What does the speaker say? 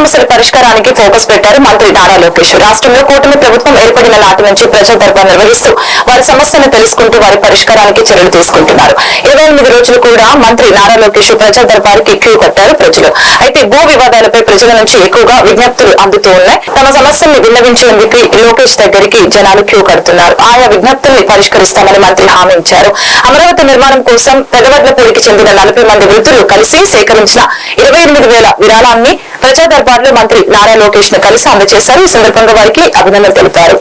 సమస్యల పరిష్కారానికి ఫోకస్ పెట్టారు మంత్రి నారా లోకేష్. రాష్ట్రంలో కూటమి ప్రభుత్వం ఏర్పడిన నాటి నుంచి ప్రజా దర్బార్ నిర్వహిస్తూ వారి సమస్యలను తెలుసుకుంటూ వారి పరిష్కారానికి చర్యలు తీసుకుంటున్నారు. ఇరవై ఎనిమిది రోజులు కూడా మంత్రి నారా లోకేష్ ప్రజా దర్బార్కి క్యూ కట్టారు ప్రజలు. అయితే భూ వివాదాలపై ప్రజల నుంచి ఎక్కువగా విజ్ఞప్తులు అందుతూ ఉన్నాయి. తమ సమస్యల్ని విన్నవించేందుకు లోకేష్ దగ్గరికి జనాలు క్యూ కడుతున్నారు. ఆయా విజ్ఞప్తుల్ని పరిష్కరిస్తామని మంత్రి హామీ ఇచ్చారు. అమరావతి నిర్మాణం కోసం పెదవడ్లపూడికి చెందిన నలభై మంది వృద్ధులు కలిసి సేకరించిన ఇరవై ఎనిమిది వేల విరాళాన్ని ప్రజా దర్బార్లో మంత్రి నారా లోకేష్ను కలిసి అందజేశారు ఈ సందర్భంగా వారికి అభినందనలు తెలిపారు